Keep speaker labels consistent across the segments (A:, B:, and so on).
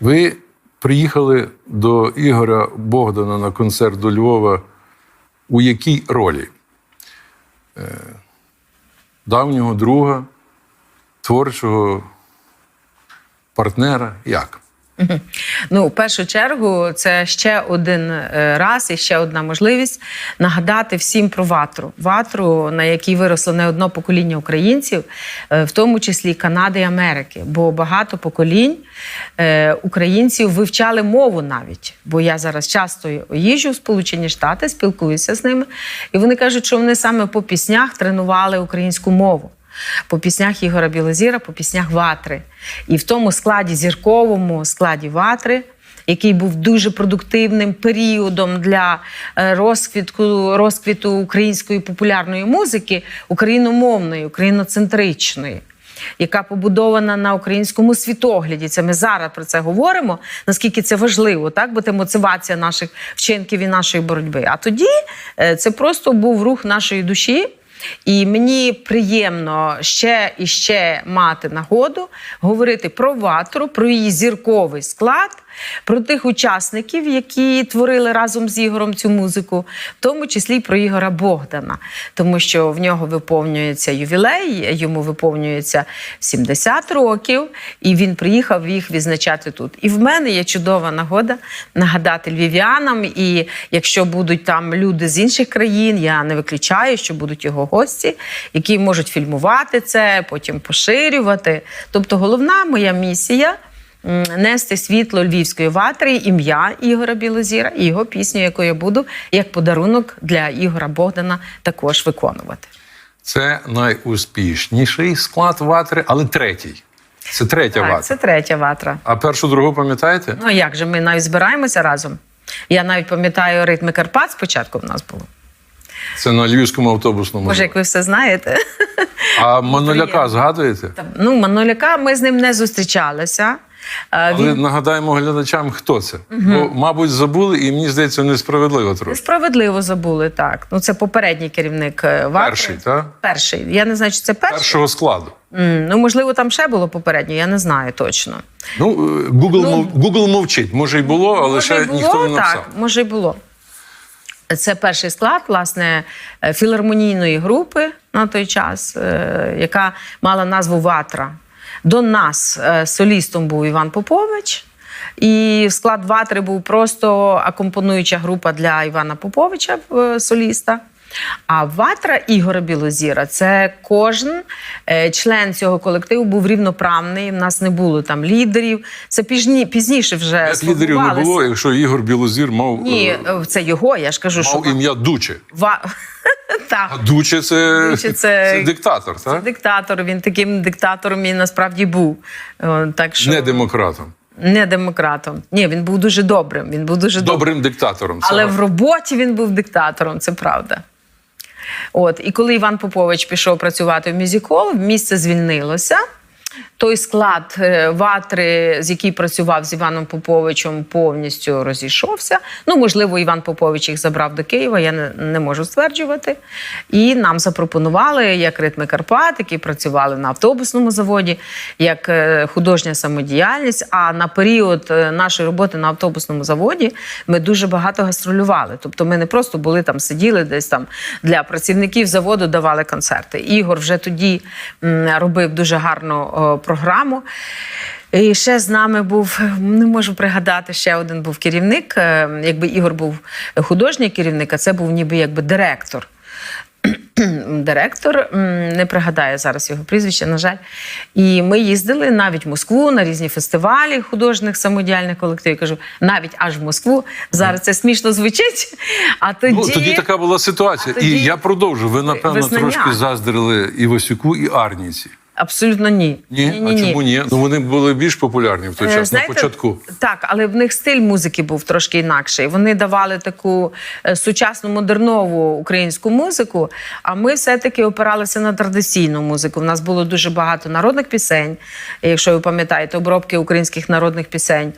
A: Ви приїхали до Ігоря Богдана на концерт до Львова у якій ролі? Е, давнього друга, творчого партнера? Як?
B: Ну, в першу чергу, це ще один е, раз і ще одна можливість нагадати всім про ватру. Ватру, на якій виросло не одно покоління українців, е, в тому числі Канади і Америки. Бо багато поколінь е, українців вивчали мову навіть. Бо я зараз часто їжджу в Сполучені Штати, спілкуюся з ними, і вони кажуть, що вони саме по піснях тренували українську мову по піснях Ігора Білозіра, по піснях Ватри. І в тому складі, зірковому складі Ватри, який був дуже продуктивним періодом для е, розквітку, розквіту української популярної музики, україномовної, україноцентричної. Яка побудована на українському світогляді. Це ми зараз про це говоримо. Наскільки це важливо, так? Бо це мотивація наших вчинків і нашої боротьби. А тоді е, це просто був рух нашої душі. І мені приємно ще і ще мати нагоду говорити про ватру, про її зірковий склад, про тих учасників, які творили разом з Ігорем цю музику, в тому числі й про Ігора Богдана, тому що в нього виповнюється ювілей, йому виповнюється 70 років, і він приїхав їх відзначати тут. І в мене є чудова нагода нагадати львів'янам. І якщо будуть там люди з інших країн, я не виключаю, що будуть його гості, які можуть фільмувати це, потім поширювати. Тобто, головна моя місія. Нести світло львівської ватри, ім'я Ігора Білозіра і його пісню, яку я буду як подарунок для Ігора Богдана також виконувати.
A: Це найуспішніший склад ватри, але третій. Це третя ватра.
B: Це третя ватра.
A: А першу другу пам'ятаєте?
B: Ну як же ми навіть збираємося разом? Я навіть пам'ятаю ритми Карпат спочатку в нас було.
A: Це на львівському автобусному.
B: Може, як ви все знаєте.
A: А Маноляка згадуєте?
B: Ну, Маноляка, ми з ним не зустрічалися.
A: Але
B: Він
A: нагадаємо глядачам, хто це. Бо, мабуть, забули, і мені здається, несправедливо трохи.
B: справедливо забули так. Ну, це попередній керівник е.
A: Перший, так?
B: Перший. Я не знаю, чи це перший.
A: Першого складу.
B: М, Ну, можливо, там ще було попереднє, я не знаю точно.
A: Ну, е, Google, мов, Google мовчить. Може, й було, але
B: може,
A: ще
B: було,
A: ніхто не написав.
B: так, може, й було. Це перший склад, власне, е, філармонійної групи на той час, яка мала назву Ватра. До нас е, солістом був Іван Попович. І склад Ватри був просто акомпонуюча група для Івана Поповича, е, соліста. А ватра Ігора Білозіра це кожен е, член цього колективу був рівноправний. У нас не було там лідерів. Це пізні, пізніше вже
A: Як лідерів не було, якщо Ігор Білозір мав,
B: Ні,
A: е,
B: е, це його. Я ж кажу, що
A: ім'я Дуче.
B: ва... так.
A: А Дуче це,
B: Дуче це-
A: диктатор, так?
B: диктатор. Він таким диктатором і насправді був. Так що
A: Не демократом.
B: не демократом. Ні, він був дуже добрим. Він був дуже добрим.
A: Добрим диктатором.
B: Але в роботі він був диктатором, це правда. От, і коли Іван Попович пішов працювати в мюзикол, місце звільнилося. Той склад е, ватри, з який працював з Іваном Поповичем, повністю розійшовся. Ну, можливо, Іван Попович їх забрав до Києва, я не, не можу стверджувати. І нам запропонували як ритми Карпат, які працювали на автобусному заводі, як е, художня самодіяльність. А на період е, нашої роботи на автобусному заводі ми дуже багато гастролювали. Тобто ми не просто були там, сиділи десь там для працівників заводу давали концерти. Ігор вже тоді робив дуже гарну програму. І ще з нами був, не можу пригадати, ще один був керівник. Е, Якби Ігор був художній керівник, а це був ніби якби директор. Директор, не пригадаю зараз його прізвище, на жаль. І ми їздили навіть в Москву на різні фестивалі художніх самодіяльних колективів. Кажу, навіть аж в Москву. Зараз це смішно звучить. А тоді,
A: Ну, тоді така була ситуація.
B: Тоді-
A: І я продовжу. Ви, напевно,
B: Визнання.
A: трошки заздрили Івасюку і Арніці.
B: Абсолютно ні.
A: Ні? а чому ні? Ну вони були більш популярні в той
B: Е,
A: час,
B: знаєте,
A: на початку.
B: Так, але в них стиль музики був трошки інакший. Вони давали таку е, сучасну модернову українську музику. А ми все-таки опиралися на традиційну музику. У нас було дуже багато народних пісень, якщо ви пам'ятаєте, обробки українських народних пісень.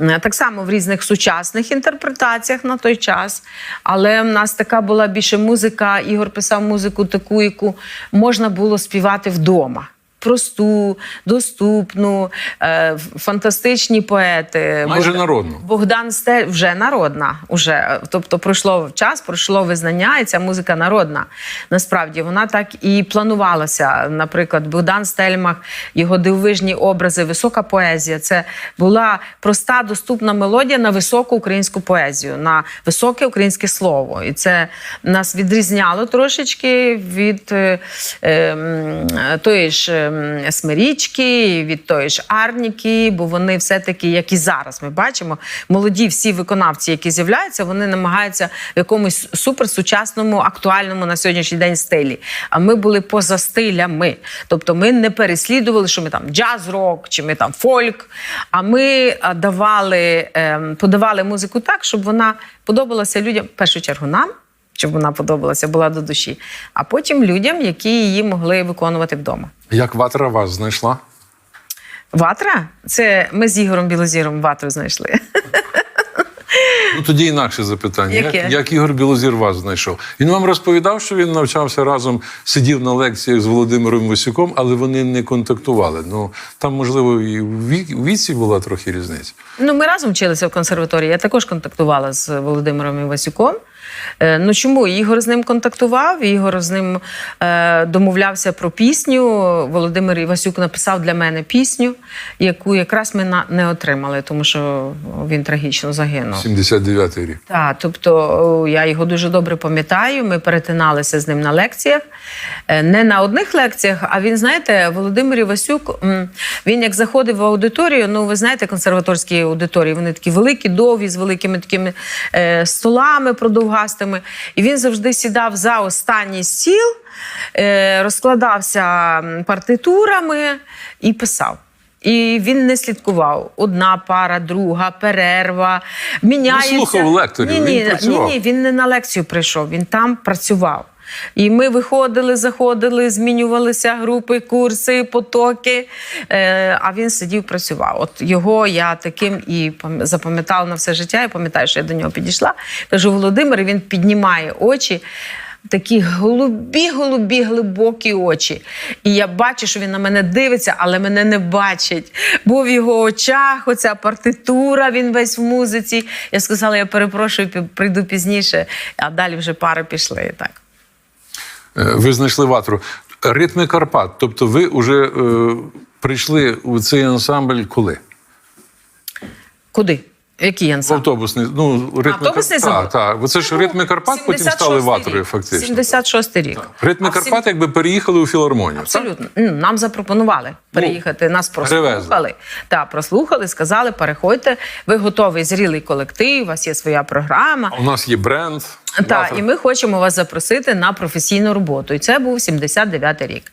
B: Е, Так само в різних сучасних інтерпретаціях на той час. Але в нас така була більше музика. Ігор писав музику, таку, яку можна було співати вдома. Просту, доступну, е, фантастичні поети.
A: Майже
B: Богдан-
A: народну.
B: Богдан Стель вже народна. Уже. Тобто пройшло час, пройшло визнання, і ця музика народна. Насправді вона так і планувалася. Наприклад, Богдан Стельмах, його дивовижні образи, висока поезія. Це була проста, доступна мелодія на високу українську поезію, на високе українське слово. І це нас відрізняло трошечки від е, е, тої ж ем, Смирічки, від тої ж Арніки, бо вони все-таки, як і зараз ми бачимо, молоді всі виконавці, які з'являються, вони намагаються в якомусь суперсучасному, актуальному на сьогоднішній день стилі. А ми були поза стилями. Тобто ми не переслідували, що ми там джаз-рок чи ми там фольк. А ми давали, ем, подавали музику так, щоб вона подобалася людям в першу чергу нам. Щоб вона подобалася, була до душі, а потім людям, які її могли виконувати вдома.
A: Як ватра вас знайшла?
B: Ватра? Це ми з Ігорем Білозіром ватру знайшли.
A: Ну тоді інакше запитання.
B: Яке?
A: Як, як Ігор Білозір вас знайшов? Він вам розповідав, що він навчався разом, сидів на лекціях з Володимиром Васюком, але вони не контактували. Ну там, можливо, і в віці була трохи різниця.
B: Ну, ми разом вчилися в консерваторії. Я також контактувала з Володимиром Івасюком. Е, Ну чому? Ігор з ним контактував, Ігор з ним е, домовлявся про пісню. Володимир Івасюк написав для мене пісню, яку якраз ми не отримали, тому що він трагічно загинув.
A: 79-й рік.
B: Так, тобто я його дуже добре пам'ятаю. Ми перетиналися з ним на лекціях. Е, Не на одних лекціях, а він, знаєте, Володимир Івасюк, він як заходив в аудиторію, ну ви знаєте, консерваторські аудиторії, вони такі великі, довгі, з великими такими столами продовгастими. І він завжди сідав за останній стіл, е, розкладався партитурами і писав. І він не слідкував. Одна пара, друга, перерва. Міняється.
A: Не слухав лекторів,
B: ні,
A: він
B: ні,
A: працював.
B: Ні, ні, він не на лекцію прийшов, він там працював. І ми виходили, заходили, змінювалися групи, курси, потоки. Е, а він сидів, працював. От його я таким і запам'ятала на все життя. Я пам'ятаю, що я до нього підійшла. Кажу, Володимир, він піднімає очі. Такі голубі, голубі, глибокі очі. І я бачу, що він на мене дивиться, але мене не бачить. Бо в його очах оця партитура, він весь в музиці. Я сказала, я перепрошую, прийду пізніше, а далі вже пари пішли. Так.
A: Е, Ви знайшли ватру. Ритми Карпат. Тобто ви вже е, прийшли у цей ансамбль коли?
B: Куди? Який
A: В
B: ансамбль?
A: автобусний. Ну, ритми
B: Автобусний
A: Карпат. Так, так. Це ж ритми Карпат потім стали
B: 76-й
A: ватрою, фактично.
B: 76-й рік.
A: Ритми
B: А
A: Карпат якби переїхали у філармонію. так?
B: Абсолютно. Ну, Нам запропонували переїхати. Нас прослухали. Так, прослухали, сказали, переходьте. Ви готовий зрілий колектив, у вас є своя програма.
A: У нас є бренд.
B: Так, і ми хочемо вас запросити на професійну роботу. І це був 79-й рік.